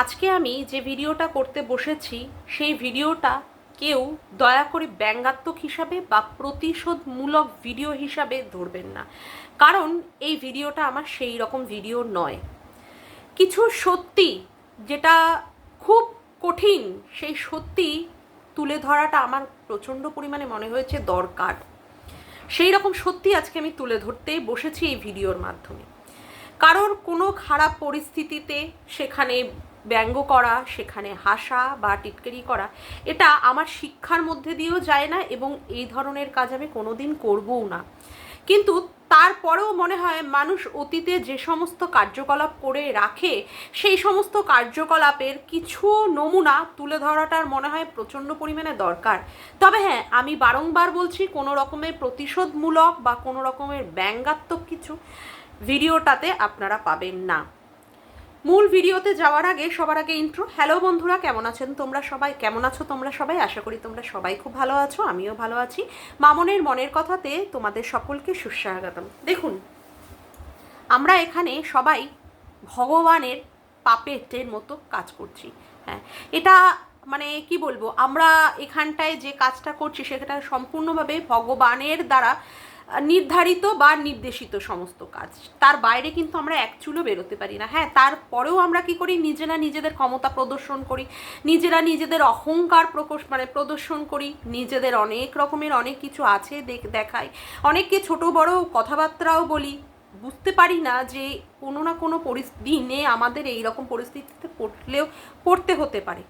আজকে আমি যে ভিডিওটা করতে বসেছি, সেই ভিডিওটা কেউ দয়া করে ব্যঙ্গাত্মক হিসাবে বা প্রতিশোধমূলক ভিডিও হিসাবে ধরবেন না। কারণ এই ভিডিওটা আমার সেই রকম ভিডিও নয়। কিছু সত্যি যেটা খুব কঠিন, সেই সত্যি তুলে ধরাটা আমার প্রচণ্ড পরিমাণে মনে হয়েছে দরকার। সেই রকম সত্যি আজকে আমি তুলে ধরতে বসেছি এই ভিডিওর মাধ্যমে। কারোর কোনো খারাপ পরিস্থিতিতে সেখানে ব্যঙ্গ করা, সেখানে হাসা বা টিটকারি করা, এটা আমার শিক্ষার মধ্যে দিয়েও যায় না এবং এই ধরনের কাজ আমি কোনোদিন করবও না। কিন্তু তারপরেও মনে হয় মানুষ অতীতে যে সমস্ত কার্যকলাপ করে রাখে, সেই সমস্ত কার্যকলাপের কিছু নমুনা তুলে ধরাটার মনে হয় প্রচণ্ড পরিমাণে দরকার। তবে হ্যাঁ আমি বারংবার বলছি কোনো রকমের প্রতিশোধমূলক বা কোনো রকমের ব্যঙ্গাত্মক কিছু ভিডিওটাতে আপনারা পাবেন না। মূল ভিডিওতে যাওয়ার আগে, সবার আগে ইন্ট্রো হ্যালো বন্ধুরা, কেমন আছেন তোমরা সবাই? কেমন আছো তোমরা সবাই? আশা করি তোমরা সবাই খুব ভালো আছো, আমিও ভালো আছি। মামনের মনের কথাতে তোমাদের সকলকে সুস্বাগতম। দেখুন, আমরা এখানে সবাই ভগবানের পাপেটের মতো কাজ করছি হ্যাঁ। এটা মানে কি বলব? আমরা এখানটায় যে কাজটা করছি, সেটা সম্পূর্ণভাবে ভগবানের দ্বারা নির্ধারিত বা নির্দেশিত সমস্ত কাজ। তার বাইরে কিন্তু আমরা এক চুলো বেরোতে পারি না। হ্যাঁ তারপরেও আমরা কি করি? নিজেরা নিজেদের ক্ষমতা প্রদর্শন করি। নিজেরা নিজেদের অহংকার প্রকোশ মানে প্রদর্শন করি। নিজেদের অনেক রকমের অনেক কিছু আছে দেখ- দেখাই অনেককে ছোট বড় কথাবার্তাও বলি। বুঝতে পারি না যে কোনো না কোনো পরিস- দিনে আমাদের এই রকম পরিস্থিতিতে পড়লেও পড়তে হতে পারে।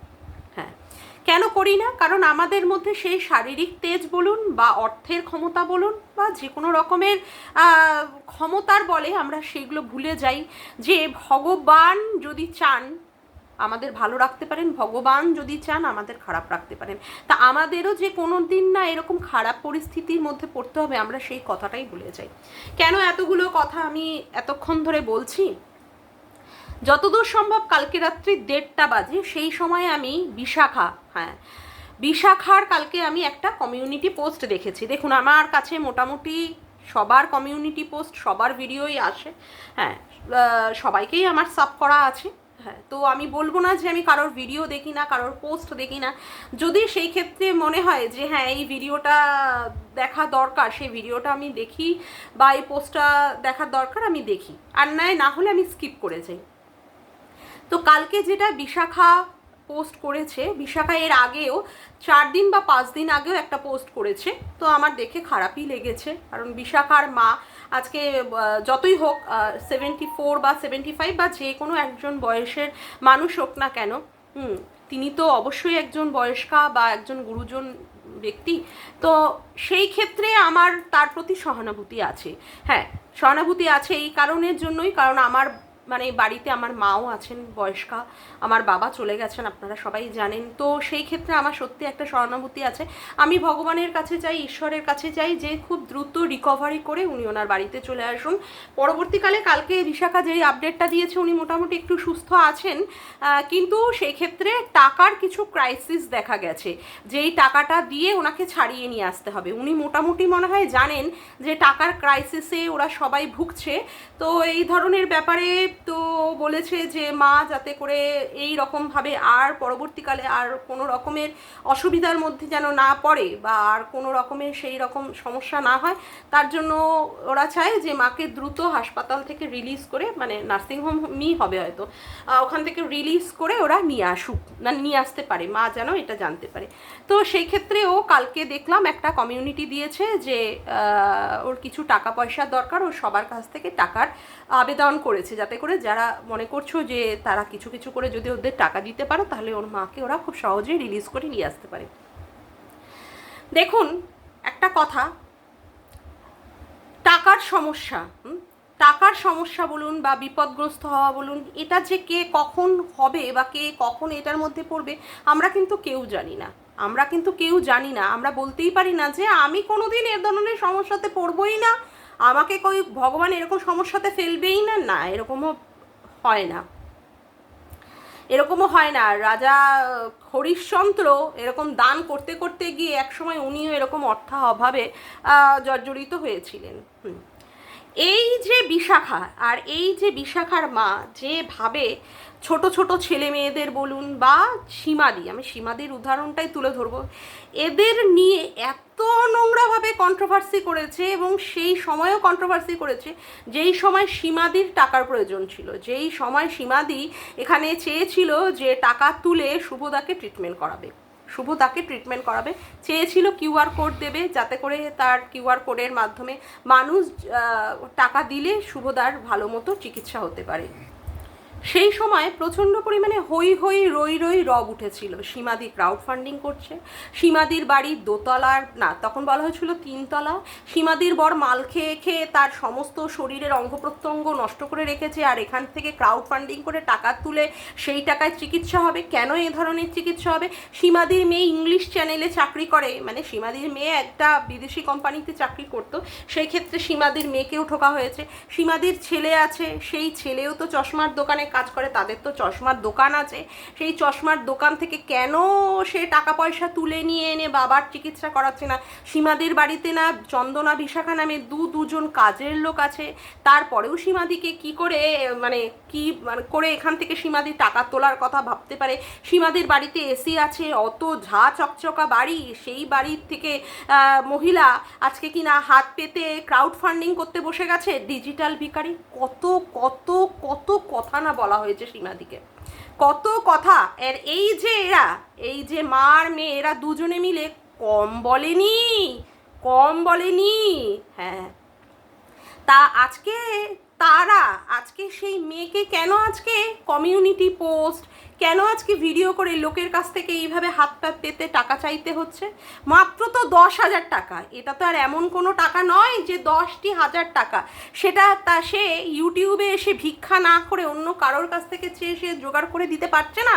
কেন করি না? কারণ আমাদের মধ্যে সেই শারীরিক তেজ বলুন বা অর্থের ক্ষমতা বলুন বা যে কোনো রকমের ক্ষমতার বলে আমরা সেগুলো ভুলে যাই। যে ভগবান যদি চান, আমাদের ভালো রাখতে পারেন, ভগবান যদি চান, আমাদের খারাপ রাখতে পারেন। তা আমাদেরও যে কোনো দিন না এরকম খারাপ পরিস্থিতির মধ্যে পড়তে হবে, আমরা সেই কথাটাই ভুলে যাই। কেন এতগুলো কথা আমি এতক্ষণ ধরে বলছি? যতদূর সম্ভব কালকে রাত্রি দেড়টা বাজে, সেই সময় আমি বিশাখা হ্যাঁ বিশাখার কালকে আমি একটা কমিউনিটি পোস্ট দেখেছি। দেখুন, আমার কাছে মোটামুটি সবার কমিউনিটি পোস্ট সবার ভিডিওই আসে হ্যাঁ সবাইকেই আমার সাব করা আছে হ্যাঁ তো আমি বলব না যে আমি কারোর ভিডিও দেখি না, কারোর পোস্ট দেখি না। যদি সেই ক্ষেত্রে মনে হয় যে হ্যাঁ এই ভিডিওটা দেখা দরকার, সেই ভিডিওটা আমি দেখি বা এই পোস্টটা দেখার দরকার, আমি দেখি। আর নয় না হলে আমি স্কিপ করে যাই। তো কালকে যেটা বিশাখা পোস্ট করেছে, বিশাখা এর আগেও চার দিন বা পাঁচ দিন আগেও একটা পোস্ট করেছে। তো আমার দেখে খারাপই লেগেছে, কারণ বিশাখার মা আজকে যতই হোক সেভেন্টি ফোর বা সেভেন্টি ফাইভ বা যে কোনো একজন বয়সের মানুষ হোক না কেন, হুম, তিনি তো অবশ্যই একজন বয়স্কা বা একজন গুরুজন ব্যক্তি। তো সেই ক্ষেত্রে আমার তার প্রতি সহানুভূতি আছে। হ্যাঁ সহানুভূতি আছে এই কারণের জন্যই, কারণ আমার মানে বাড়িতে আমার মাও আছেন, বয়স্কা। আমার বাবা চলে গেছেন, আপনারা সবাই জানেন। তো সেই ক্ষেত্রে আমার সত্যি একটা সহানুভূতি আছে। আমি ভগবানের কাছে চাই ঈশ্বরের কাছে চাই যে খুব দ্রুত রিকভারি করে উনি ওনার বাড়িতে চলে আসুন। পরবর্তীকালে কালকে বিশাখা যেই আপডেটটা দিয়েছে, উনি মোটামুটি একটু সুস্থ আছেন। কিন্তু সেই ক্ষেত্রে টাকার কিছু ক্রাইসিস দেখা গেছে। যেই টাকাটা দিয়ে ওনাকে ছাড়িয়ে নিয়ে আসতে হবে। উনি মোটামুটি মনে হয় জানেন যে টাকার ক্রাইসিসে ওরা সবাই ভুগছে। তো এই ধরনের ব্যাপারে তো বলেছে যে মা যাতে করে এই রকমভাবে আর পরবর্তীকালে আর কোনো রকমের অসুবিধার মধ্যে যেন না পড়ে বা আর কোনো রকমের সেই রকম সমস্যা না হয়, তার জন্য ওরা চায় যে মাকে দ্রুত হাসপাতাল থেকে রিলিজ করে মানে নার্সিংহোমই হবে হয়তো ওখান থেকে রিলিজ করে ওরা নিয়ে আসুক, না, নিয়ে আসতে পারে, মা যেন এটা জানতে পারে। তো সেই ক্ষেত্রে ও কালকে দেখলাম একটা কমিউনিটি দিয়েছে যে ওর কিছু টাকা পয়সার দরকার, ও সবার কাছ থেকে টাকার আবেদন করেছে, যাতে করে যারা মনে করছ যে তারা কিছু কিছু করে যদি ওদের টাকা দিতে পারে, তাহলে ওর মাকে ওরা খুব সহজেই রিলিজ করে নিয়ে আসতে পারে। দেখুন, একটা কথা। টাকার সমস্যা টাকার সমস্যা বলুন বা বিপদগ্রস্ত হওয়া বলুন, এটা যে কে কখন হবে বা কে কখন এটার মধ্যে পড়বে, আমরা কিন্তু কেউ জানি না। আমরা কিন্তু কেউ জানি না। আমরা বলতেই পারি না যে, আমি কোনোদিন এ ধরনের সমস্যাতে পড়বই না। আমাকে কই ভগবান এরকম সমস্যাতে ফেলবেই না? না, এরকমও হয় না। এরকমও হয় না। রাজা হরিশ্চন্দ্র এরকম দান করতে করতে গিয়ে একসময় উনিও এরকম অর্থা অভাবে জর্জরিত হয়েছিলেন। হুম। এই যে বিশাখা আর এই যে বিশাখার মা যেভাবে ছোট ছোট ছেলে মেয়েদের বলুন বা সীমাদি, আমি সীমাদির উদাহরণটাই তুলে ধরবো, এদের নিয়ে এত নোংরাভাবে কন্ট্রোভার্সি করেছে এবং সেই সময়ও কন্ট্রোভার্সি করেছে, যেই সময় সীমাদির টাকার প্রয়োজন ছিল, যেই সময় সীমাদি এখানে চেয়েছিল যে টাকা তুলে শুভদাকে ট্রিটমেন্ট করাবে। শুভ তাকে ট্রিটমেন্ট করাবে। চেয়েছিল কিউআর কোড দেবে যাতে করে তার কিউআর কোডের মাধ্যমে মানুষ টাকা দিলে শুভদার ভালো মতো চিকিৎসা হতে পারে। সেই সময় প্রচণ্ড পরিমাণে হই হই রই রই রব উঠেছিল। সীমাদি ক্রাউড ফান্ডিং করছে, সীমাদির বাড়ির দোতলার, না, তখন বলা হয়েছিল তিনতলা সীমাদির বর মাল খেয়ে খেয়ে তার সমস্ত শরীরের অঙ্গ প্রত্যঙ্গ নষ্ট করে রেখেছে আর এখান থেকে ক্রাউড ফান্ডিং করে টাকা তুলে সেই টাকায় চিকিৎসা হবে। কেন এ ধরনের চিকিৎসা হবে? সীমাদির মেয়ে ইংলিশ চ্যানেলে চাকরি করে মানে সীমাদির মেয়ে একটা বিদেশি কোম্পানিতে চাকরি করতো, সেই ক্ষেত্রে সীমাদির মেয়েকেও ঠোকা হয়েছে। সীমাদির ছেলে আছে, সেই ছেলেও তো চশমার দোকানে কাজ করে, তাদের তো চশমার দোকান আছে। সেই চশমার দোকান থেকে কেন সে টাকা পয়সা তুলে নিয়ে এনে বাবার চিকিৎসা করাচ্ছে না? সীমাদির বাড়িতে না চন্দনা বিশাখা নামে দু, দুজন কাজের লোক আছে। তারপরেও সীমাদিকে কি করে মানে কি মানে করে এখান থেকে সীমাদি টাকা তোলার কথা ভাবতে পারে? সীমাদির বাড়িতে এসি আছে, অত ঝা চকচকা বাড়ি, সেই বাড়ির থেকে মহিলা আজকে কি না হাত পেতে ক্রাউড ফান্ডিং করতে বসে গেছে? ডিজিটাল ভিকারি কত কত কত কথা না বলা হয়েছে সীমাদিকে। কত কথা, এর এই যে এরা, এই যে মার মেয়ে, এরা দুজনে মিলে কম বলেনি কম বলেনি হ্যাঁ। তা আজকে তারা, আজকে সেই মেয়েকে কেন আজকে কমিউনিটি পোস্ট কেন আজকে ভিডিও করে লোকের কাছ থেকে এইভাবে হাত পা পেতে টাকা চাইতে হচ্ছে? মাত্র তো দশ হাজার টাকা। এটা তো আর এমন কোনো টাকা নয় যে দশটি হাজার টাকা। সেটা তা সে ইউটিউবে এসে ভিক্ষা না করে অন্য কারোর কাছ থেকে চেয়ে সে জোগাড় করে দিতে পারছে না।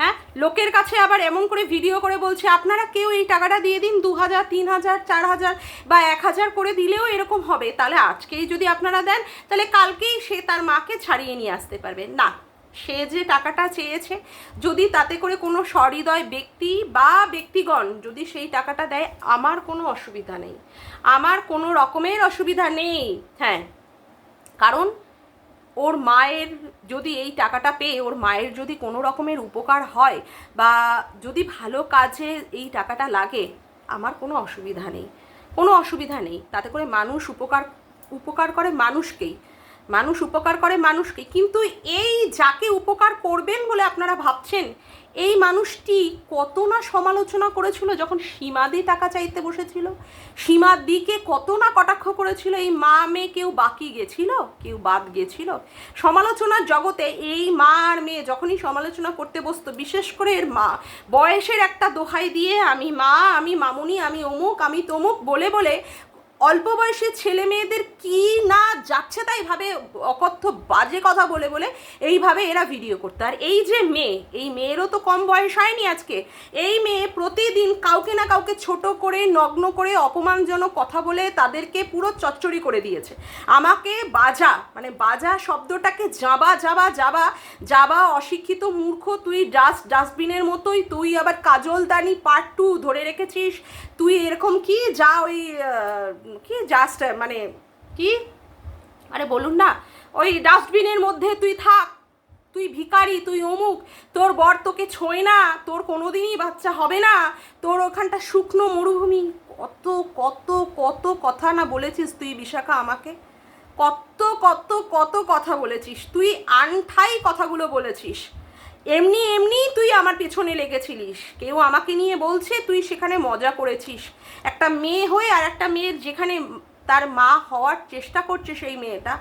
হ্যাঁ? লোকের কাছে আবার এমন করে ভিডিও করে বলছে, আপনারা কেউ এই টাকাটা দিয়ে দিন, দু হাজার, তিন হাজার, চার হাজার বা এক হাজার করে দিলেও এরকম হবে। তাহলে আজকেই যদি আপনারা দেন, তাহলে কালকেই সে তার মাকে ছাড়িয়ে নিয়ে আসতে পারবে। না সে যে টাকাটা চেয়েছে, যদি তাতে করে কোনো সহৃদয় ব্যক্তি বা ব্যক্তিগণ যদি সেই টাকাটা দেয়, আমার কোনো অসুবিধা নেই। আমার কোনো রকমের অসুবিধা নেই। হ্যাঁ। কারণ ওর মায়ের যদি এই টাকাটা পেয়ে, ওর মায়ের যদি কোনো রকমের উপকার হয় বা যদি ভালো কাজে এই টাকাটা লাগে, আমার কোনো অসুবিধা নেই। কোনো অসুবিধা নেই। তাতে করে মানুষ উপকার উপকার করে মানুষকেই। মানুষ উপকার করে মানুষকে। কিন্তু এই যাকে উপকার করবেন বলে আপনারা ভাবছেন, এই মানুষটি কত না সমালোচনা করেছিল যখন সীমাদি টাকা চাইতে বসেছিল? সীমাদিকে কত না কটাক্ষ করেছিল, এই মা মেয়ে কেউ বাকি গেছিল, কেউ বাদ গেছিল? সমালোচনার জগতে এই মা আর মেয়ে যখনই সমালোচনা করতে বসতো, বিশেষ করে এর মা, বয়সের একটা দোহাই দিয়ে আমি মা, আমি মামুনি, আমি অমুক, আমি তমুক বলে বলে অল্প বয়সী ছেলে মেয়েদের কি না যাচ্ছে তাই ভাবে অকথ্য বাজে কথা বলে বলে এইভাবে এরা ভিডিও করতো। আর এই যে মেয়ে, এই মেয়েরও তো কম বয়স হয়নি আজকে। এই মেয়ে প্রতিদিন কাউকে না কাউকে ছোট করে, নগ্ন করে, অপমানজনক কথা বলে তাদেরকে পুরো চচ্চড়ি করে দিয়েছে। আমাকে বাজা মানে বাজা শব্দটাকে যাবা যাবা যাবা যাবা, অশিক্ষিত মূর্খ, তুই ডাস্ট ডাস্টবিনের মতোই, তুই আবার কাজলদানি পার্ট টু ধরে রেখেছিস তুই এরকম কি? যা ওই কি জাস্ট মানে কি? আরে বলুন না। ওই ডাস্টবিনের মধ্যে তুই থাক। তুই ভিখারি, তুই অমুক। তোর বর তোকে ছোঁয় না। তোর কোনোদিনই বাচ্চা হবে না। তোর ওখানটা শুকনো মরুভূমি। কত কত কত কথা না বলেছিস তুই বিশাখা আমাকে? কত কত কত কথা বলেছিস। তুই আনঠাই কথাগুলো বলেছিস। এমনি এমনি তুই আমার পেছনে লেগেছিলিস। কেউ আমাকে নিয়ে বলছে তুই সেখানে মজা করেছিস। একটা মেয়ে হয়ে আর একটা মেয়ের যেখানে তার মা হওয়ার চেষ্টা করছে সেই মেয়েটা।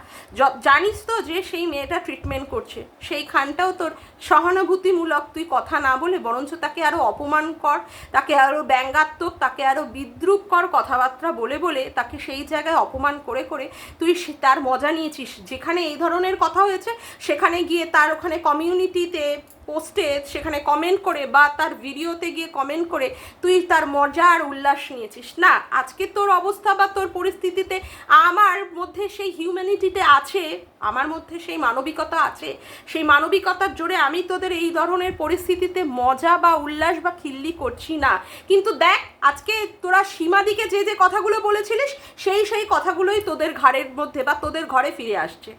জানিস তো যে সেই মেয়েটা ট্রিটমেন্ট করছে। সেইখানটাও তোর সহানুভূতিমূলক তুই কথা না বলে বরঞ্চ তাকে আরও অপমান কর, তাকে আরও ব্যঙ্গাত্মক, তাকে আরও বিদ্রুপ কর কথাবার্তা বলে বলে তাকে সেই জায়গায় অপমান করে করে তুই তার মজা নিয়েছিস। যেখানে এই ধরনের কথা হয়েছে, সেখানে গিয়ে তার ওখানে কমিউনিটিতে পোস্টে সেখানে কমেন্ট করে বা তার ভিডিওতে গিয়ে কমেন্ট করে তুই তার মজা আর উল্লাস নিয়েছিস। না, আজকে তোর অবস্থা বা তোর পরিস্থিতিতে আমার মধ্যে সেই হিউম্যানিটিতে আছে, আমার মধ্যে সেই মানবিকতা আছে, সেই মানবিকতার জোরে আমি তোদের এই ধরনের পরিস্থিতিতে মজা বা উল্লাস বা খিল্লি করছি না। কিন্তু দেখ, আজকে তোরা সীমাদিকে যে যে কথাগুলো বলেছিলিস, সেই সেই কথাগুলোই তোদের ঘাড়ের মধ্যে বা তোদের ঘরে ফিরে আসছে।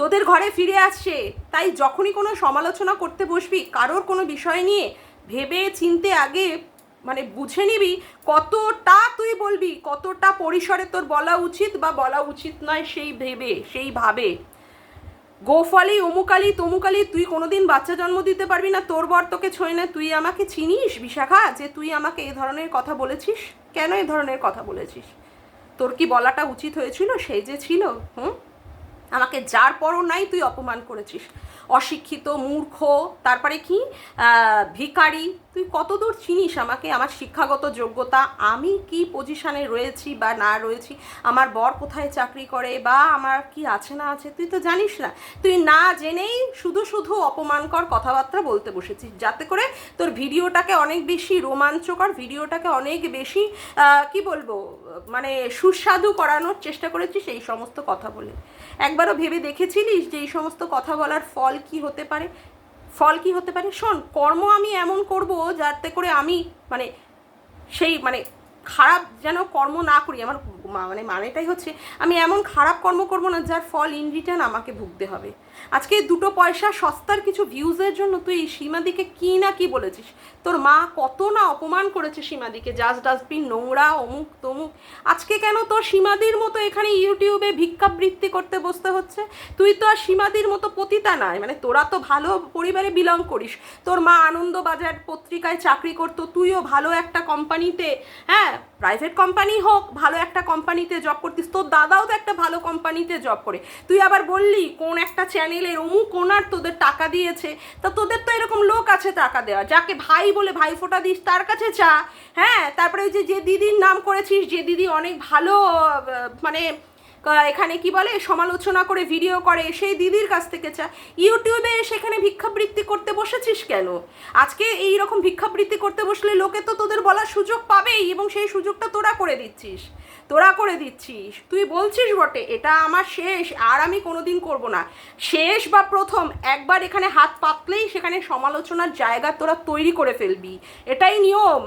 তোদের ঘরে ফিরে আসছে। তাই যখনই কোনো সমালোচনা করতে বসবি, কারোর কোনো বিষয় নিয়ে ভেবে চিনতে আগে মানে বুঝে নিবি কতটা তুই বলবি, কতটা পরিসরে তোর বলা উচিত বা বলা উচিত নয় সেই ভেবে, সেই ভাবে। গোফালি, অমুকালি, তমুকালি, তুই কোনোদিন বাচ্চা জন্ম দিতে পারবি না, তোর বর তোকে ছয় না, তুই আমাকে চিনিস বিশাখা যে তুই আমাকে এ ধরনের কথা বলেছিস? কেন এ ধরনের কথা বলেছিস? তোর কি বলাটা উচিত হয়েছিল? সেই যে ছিল, হুম? আমাকে যার পরও নাই তুই অপমান করেছিস। অশিক্ষিত, মূর্খ, তারপরে কি? ভিখারি। তুই কতদূর চিনিস আমাকে? আমার শিক্ষাগত যোগ্যতা, আমি কি পজিশনে রয়েছি বা না রয়েছি? আমার বর কোথায় চাকরি করে বা আমার কি আছে না আছে? তুই তো জানিস না। তুই না জেনেই শুধু শুধু অপমানকর কথাবার্তা বলতে বসেছিস। যাতে করে তোর ভিডিওটাকে অনেক বেশি রোমাঞ্চকর, ভিডিওটাকে অনেক বেশি কি বলব? মানে সুস্বাদু করানোর চেষ্টা করেছি সেই সমস্ত কথা বলে। একবারও ভেবে দেখেছিলিস যে এই সমস্ত কথা বলার ফল কি হতে পারে? ফল কি হতে পারে? শোন, কর্ম আমি এমন করব যাতে করে আমি মানে সেই মানে খারাপ যেন কর্ম না করি, আমার মানে মানেটাই হচ্ছে আমি এমন খারাপ কর্ম করব না যার ফল ইন রিটার্ন আমাকে ভুগতে হবে। আজকে দুটো পয়সা সস্তার কিছু ভিউজের জন্য তুই সীমাদিকে কি না কি বলেছিস? তোর মা কত না অপমান করেছে সীমাদিকে জাজ ডাস্টবিন নোংরা, অমুক, তমুক। আজকে কেন তোর সীমাদির মতো এখানে ইউটিউবে ভিক্ষাবৃত্তি করতে বসতে হচ্ছে? তুই তো আর সীমাদির মতো পতিতা নয় মানে তোরা তো ভালো পরিবারে বিলং করিস। তোর মা আনন্দবাজার পত্রিকায় চাকরি করতো, তুইও ভালো একটা কোম্পানিতে হ্যাঁ? প্রাইভেট কোম্পানি হোক, ভালো একটা কোম্পানিতে জব করতিস। তোর দাদাও তো একটা ভালো কোম্পানিতে জব করে। তুই আবার বললি, কোন একটা চ্যানেলের অমুক ওনার তোদের টাকা দিয়েছে। তা তোদের তো এরকম লোক আছে টাকা দেওয়া। যাকে ভাই বলে ভাই ফোটা দিস, তার কাছে চা হ্যাঁ তারপরে ওই যে যে দিদির নাম করেছিস, যে দিদি অনেক ভালো মানে এখানে কি বলে? সমালোচনা করে ভিডিও করে, সেই দিদির কাছ থেকে চা। ইউটিউবে সেখানে ভিক্ষাবৃত্তি করতে বসেছিস কেন? আজকে এই রকম ভিক্ষাবৃত্তি করতে বসলে লোকে তো তোদের বলার সুযোগ পাবেই, এবং সেই সুযোগটা তোরা করে দিচ্ছিস। তোরা করে দিচ্ছিস। তুই বলছিস বটে, এটা আমার শেষ, আর আমি কোনোদিন করব না। শেষ বা প্রথম, একবার এখানে হাত পাতলেই সেখানে সমালোচনার জায়গা তোরা তৈরি করে ফেলবি। এটাই নিয়ম।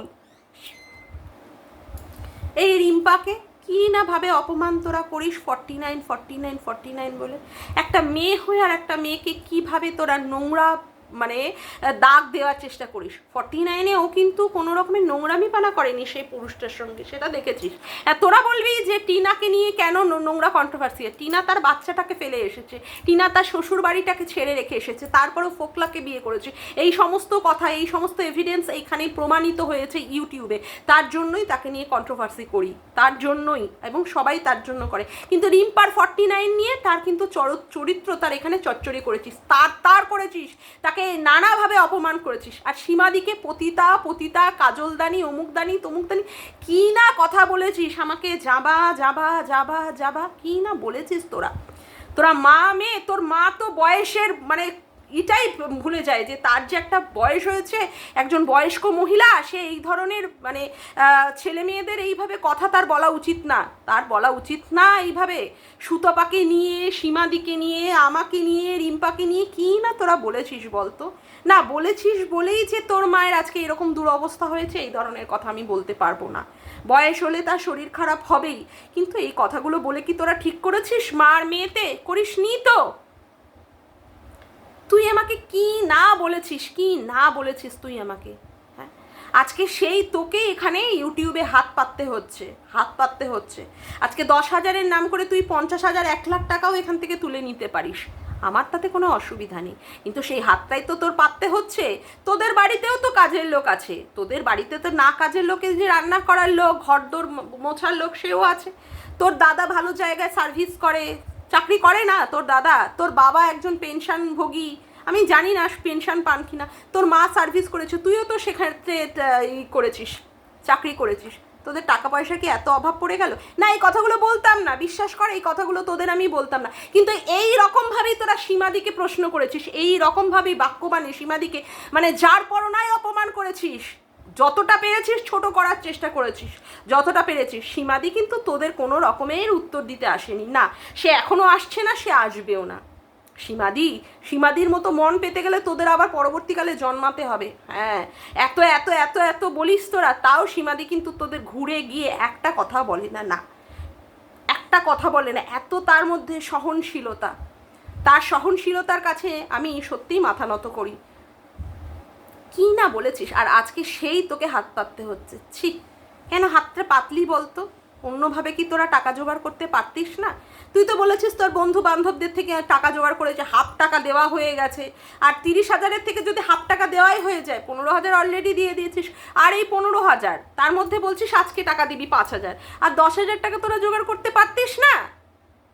এই রিম্পাকে কি না ভাবে অপমান তোরা করিস? Forty nine forty nine forty nine বলে। একটা মেয়ে হয়ে আর একটা মেয়েকে কীভাবে তোরা নোংরা মানে দাগ দেওয়ার চেষ্টা করিস। ফর্টি নাইনে ও কিন্তু কোনো রকমের নোংরামি পানা করেনি সেই পুরুষটার সঙ্গে, সেটা দেখেছিস। আর তোরা বলবি যে টিনাকে নিয়ে কেন নোংরা কন্ট্রোভার্সি টিনা তার বাচ্চাটাকে ফেলে এসেছে, টিনা তার শ্বশুর বাড়িটাকে ছেড়ে রেখে এসেছে, তারপরেও ফোকলাকে বিয়ে করেছে। এই সমস্ত কথা, এই সমস্ত এভিডেন্স এইখানেই প্রমাণিত হয়েছে ইউটিউবে। তার জন্যই তাকে নিয়ে কন্ট্রোভার্সি করি, তার জন্যই, এবং সবাই তার জন্য করে। কিন্তু রিম্পার ফর্টি নাইন নিয়ে তার কিন্তু চর- চরিত্র তার এখানে চচ্চড়ি করেছিস, তার তার করেছিস। তাকে নানাভাবে অপমান করেছিস? আর সীমাদিকে পতিতা পতিতা, কাজলদানি, অমুকদানি, তমুকদানি, কি না কথা বলেছিস? আমাকে যাবা যাবা যাবা যাবা, কি না বলেছিস তোরা? তোরা মা মেয়ে, তোর মা তো বয়সের মানে এটাই ভুলে যায় যে তার যে একটা বয়স হয়েছে, একজন বয়স্ক মহিলা, সে এই ধরনের মানে ছেলে মেয়েদের এইভাবে কথা তার বলা উচিত না। তার বলা উচিত না এইভাবে, সুতপাকে নিয়ে, সীমাদিকে নিয়ে, আমাকে নিয়ে, রিম্পাকে নিয়ে, কি না তোরা বলেছিস বলতো? না, বলেছিস বলেই যে তোর মায়ের আজকে এরকম দুরবস্থা হয়েছে, এই ধরনের কথা আমি বলতে পারব না। বয়স হলে তার শরীর খারাপ হবেই, কিন্তু এই কথাগুলো বলে কি তোরা ঠিক করেছিস? মার মেয়েতে করিস নি তো? তুই আমাকে কি না বলেছিস? কি না বলেছিস তুই আমাকে? হ্যাঁ? আজকে সেই তোকে এখানে ইউটিউবে হাত পাততে হচ্ছে, হাত পাততে হচ্ছে। আজকে দশ হাজারের নাম করে তুই পঞ্চাশ হাজার, এক লাখ টাকাও এখান থেকে তুলে নিতে পারিস। আমার তাতে কোনো অসুবিধা নেই। কিন্তু সেই হাতটাই তো তোর পাততে হচ্ছে। তোদের বাড়িতেও তো কাজের লোক আছে। তোদের বাড়িতে তো না কাজের লোকে যে রান্না করার লোক, ঘরদোর মোছার লোক সেও আছে। তোর দাদা ভালো জায়গায় সার্ভিস করে। চাকরি করে না তোর দাদা। তোর বাবা একজন পেনশনভোগী। আমি জানি না পেনশন পান কিনা। তোর মা সার্ভিস করেছে। তুইও তো সেক্ষেত্রে ই করেছিস, চাকরি করেছিস। তোদের টাকা পয়সা কি এত অভাব পড়ে গেল? না, এই কথাগুলো বলতাম না। বিশ্বাস কর, এই কথাগুলো তোদের আমি বলতাম না। কিন্তু এই রকমভাবেই তোরা সীমাদিকে প্রশ্ন করেছিস। এই রকমভাবেই বাক্যবাণে সীমাদিকে মানে যার পরনায় অপমান করেছিস। যতটা পেরেছিস ছোট করার চেষ্টা করেছিস। যতটা পেরেছিস। সীমাদি কিন্তু তোদের কোনো রকমের উত্তর দিতে আসেনি। না, সে এখনও আসছে না, সে আসবেও না। সীমাদি, সীমাদির মতো মন পেতে গেলে তোদের আবার পরবর্তীকালে জন্মাতে হবে। হ্যাঁ এত এত এত এত বলিস তোরা, তাও সীমাদি কিন্তু তোদের ঘুরে গিয়ে একটা কথা বলে না না। একটা কথা বলে না, এত তার মধ্যে সহনশীলতা। তার সহনশীলতার কাছে আমি সত্যিই মাথা নত করি। কি না বলেছিস? আর আজকে সেই তোকে হাত পাততে হচ্ছে। ছি, কেন হাতটা পাতলি বলতো? অন্যভাবে কি তোরা টাকা জোগাড় করতে পারতিস না? তুই তো বলেছিস তোর বন্ধু বান্ধবদের থেকে টাকা জোগাড় করেছে, হাফ টাকা দেওয়া হয়ে গেছে। আর তিরিশ হাজারের থেকে যদি হাফ টাকা দেওয়াই হয়ে যায়, পনেরো হাজার অলরেডি দিয়ে দিয়েছিস। আর এই পনেরো হাজার, তার মধ্যে বলছিস আজকে টাকা দিবি পাঁচ হাজার। আর দশ হাজার টাকা তোরা জোগাড় করতে পারতিস না?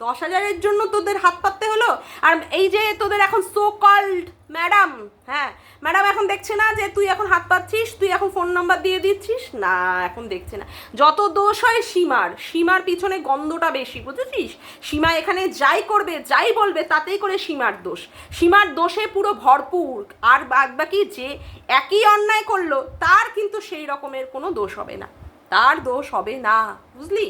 দশ হাজারের জন্য তোদের হাত পাততে হলো? আর এই যে তোদের এখন সো কল্ড ম্যাডাম হ্যাঁ ম্যাডাম এখন দেখছে না যে তুই এখন হাত পাচ্ছিস তুই এখন ফোন নাম্বার দিয়ে দিচ্ছিস? না, এখন দেখছে না। যত দোষ হয় সীমার সীমার পিছনে গন্ধটা বেশি, বুঝেছিস? সীমা এখানে যাই করবে, যাই বলবে, তাতেই করে সীমার দোষ। সীমার দোষে পুরো ভরপুর। আর বাদ বাকি যে একই অন্যায় করল, তার কিন্তু সেই রকমের কোনো দোষ হবে না। তার দোষ হবে না, বুঝলি?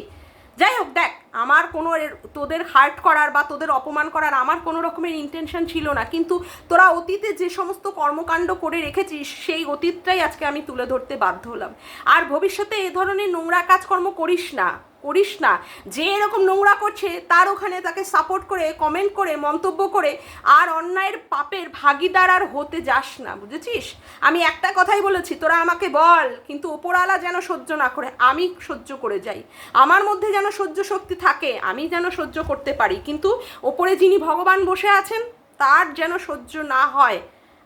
যাই হোক, দেখ আমার কোনো তোদের হার্ট করার বা তোদের অপমান করার আমার কোনো রকমের ইন্টেনশন ছিল না। কিন্তু তোরা অতীতে যে সমস্ত কর্মকাণ্ড করে রেখেছিস, সেই অতীতটাই আজকে আমি তুলে ধরতে বাধ্য হলাম। আর ভবিষ্যতে এ ধরনের নোংরা কাজকর্ম করিস না করিস না। যে এরকম নোংরা করছে, তার ওখানে তাকে সাপোর্ট করে কমেন্ট করে, মন্তব্য করে, আর অন্যায়ের পাপের ভাগিদার আর হতে যাস না, বুঝেছিস? আমি একটা কথাই বলেছি, তোরা আমাকে বল, কিন্তু ওপরওয়ালা যেন সহ্য না করে, আমি সহ্য করে যাই। আমার মধ্যে যেন সহ্য শক্তি থাকে, আমি যেন সহ্য করতে পারি। কিন্তু ওপরে যিনি ভগবান বসে আছেন, তার যেন সহ্য না হয়।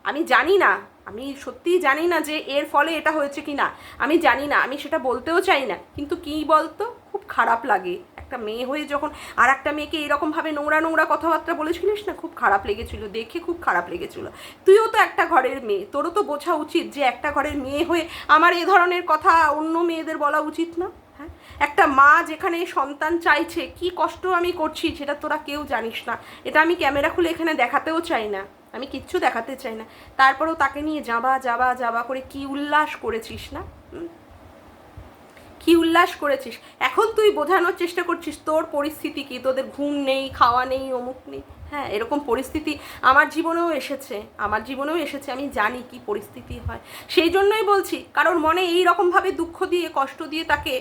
আমি জানি না, আমি সত্যিই জানি না যে এর ফলে এটা হয়েছে কি না আমি জানি না, আমি সেটা বলতেও চাই না। কিন্তু কী বলতো? খুব খারাপ লাগে। একটা মেয়ে হয়ে যখন আর একটা মেয়েকে এরকমভাবে নোংরা নোংরা কথাবার্তা বলেছিলিস না? খুব খারাপ লেগেছিল, দেখে খুব খারাপ লেগেছিল। তুইও তো একটা ঘরের মেয়ে, তোরও তো বোঝা উচিত যে একটা ঘরের মেয়ে হয়ে আমার এ ধরনের কথা অন্য মেয়েদের বলা উচিত না। একটা মা যেখানে সন্তান চাইছে, কি কষ্ট আমি করছি সেটা তোরা কেউ জানিস না। এটা আমি ক্যামেরা খুলে এখানে দেখাতেও চাই না। আমি কিচ্ছু দেখাতে চাই না। তারপরেও তাকে নিয়ে যাবা যাবা যাবা করে কি উল্লাস করেছিস না? কি উল্লাস করেছিস? এখন তুই বোঝানোর চেষ্টা করছিস, তোর পরিস্থিতি কি? তোদের ঘুম নেই, খাওয়া নেই, অমুক নেই। হ্যাঁ এরকম পরিস্থিতি আমার জীবনেও এসেছে। আমার জীবনেও এসেছে, আমি জানি কি পরিস্থিতি হয়। সেই জন্যই বলছি কারণ মনে এই রকমভাবে দুঃখ দিয়ে, কষ্ট দিয়ে তাকে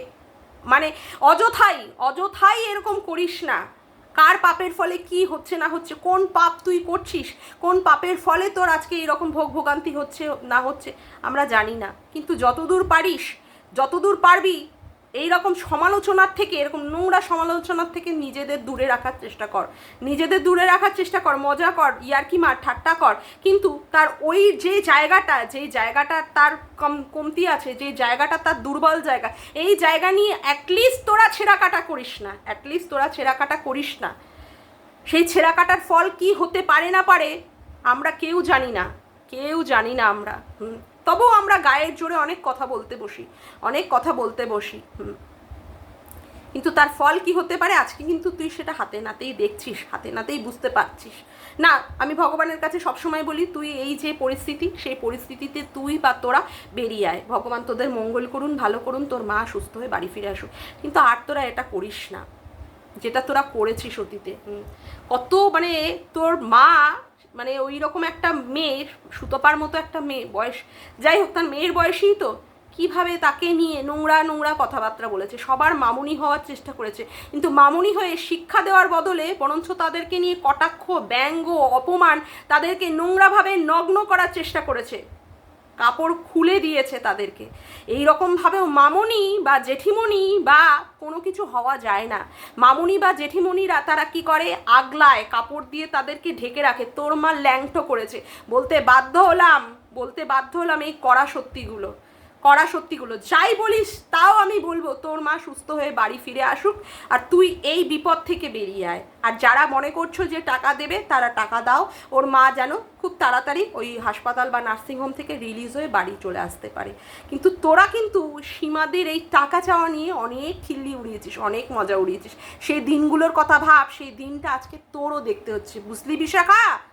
মানে অযথাই অযথাই এরকম করিস না। কার পাপের ফলে কি হচ্ছে না হচ্ছে, কোন পাপ তুই করছিস, কোন পাপের ফলে তোর আজকে এরকম ভোগ ভোগান্তি হচ্ছে না হচ্ছে, আমরা জানি না। কিন্তু যতদূর পারিস, যতদূর পারবি এই রকম সমালোচনার থেকে, এরকম নোংরা সমালোচনার থেকে নিজেদের দূরে রাখার চেষ্টা কর। নিজেদের দূরে রাখার চেষ্টা কর, মজা কর, ইয়ার্কি মার, ঠাট্টা কর। কিন্তু তার ওই যে জায়গাটা যেই জায়গাটা তার কম, কমতি আছে, যে জায়গাটা তার দুর্বল জায়গা, এই জায়গা নিয়ে অ্যাটলিস্ট তোরা ছেঁড়া কাটা করিস না। অ্যাটলিস্ট তোরা ছেঁড়া কাটা করিস না। সেই ছেঁড়া কাটার ফল কি হতে পারে না পারে, আমরা কেউ জানি না। কেউ জানি না আমরা। হুম। তবুও আমরা গায়ের জোরে অনেক কথা বলতে বসি, অনেক কথা বলতে বসি, হুম। কিন্তু তার ফল কি হতে পারে? আজকে কিন্তু তুই সেটা হাতে নাতেই দেখছিস, হাতে নাতেই বুঝতে পারছিস। না, আমি ভগবানের কাছে সবসময় বলি, তুই এই যে পরিস্থিতি, সেই পরিস্থিতিতে তুই বা তোরা বেরিয়ে আয়। ভগবান তোদের মঙ্গল করুন, ভালো করুন, তোর মা সুস্থ হয়ে বাড়ি ফিরে আসুক। কিন্তু আর তোরা এটা করিস না। যেটা তোরা করেছিস অতীতে কত মানে তোর মা মানে ওই রকম একটা মেয়ের, সুতপার মতো একটা মেয়ে, বয়স, যাই হোক, তার মেয়ের বয়সেই তো কীভাবে তাকে নিয়ে নোংরা নোংরা কথাবার্তা বলেছে, সবার মামুনি হওয়ার চেষ্টা করেছে। কিন্তু মামুনি হয়ে শিক্ষা দেওয়ার বদলে বরঞ্চ তাদেরকে নিয়ে কটাক্ষ, ব্যঙ্গ, অপমান তাদেরকে নোংরাভাবে নগ্ন করার চেষ্টা করেছে। কাপড় খুলে দিয়েছে তাদেরকে। এই রকমভাবেও মামনি বা জেঠিমনি বা কোনো কিছু হওয়া যায় না। মামনি বা জেঠিমণিরা তারা কি করে? আগলায় কাপড় দিয়ে তাদেরকে ঢেকে রাখে তোর মা ল্যাংটো করেছে। বলতে বাধ্য হলাম, বলতে বাধ্য হলাম এই কড়া সত্যিগুলো কড়া সত্যিগুলো। যাই বলিস, তাও আমি বলব, তোর মা সুস্থ হয়ে বাড়ি ফিরে আসুক আর তুই এই বিপদ থেকে বেরিয়ে আয়। আর যারা মনে করছ যে টাকা দেবে, তারা টাকা দাও। ওর মা যেন খুব তাড়াতাড়ি ওই হাসপাতাল বা নার্সিংহোম থেকে রিলিজ হয়ে বাড়ি চলে আসতে পারে। কিন্তু তোরা কিন্তু সীমাদের এই টাকা চাওয়া নিয়ে অনেক খিল্লি উড়িয়েছিস, অনেক মজা উড়িয়েছিস। সেই দিনগুলোর কথা ভাব, সেই দিনটা আজকে তোরও দেখতে হচ্ছে। বুঝলি বিশাখা?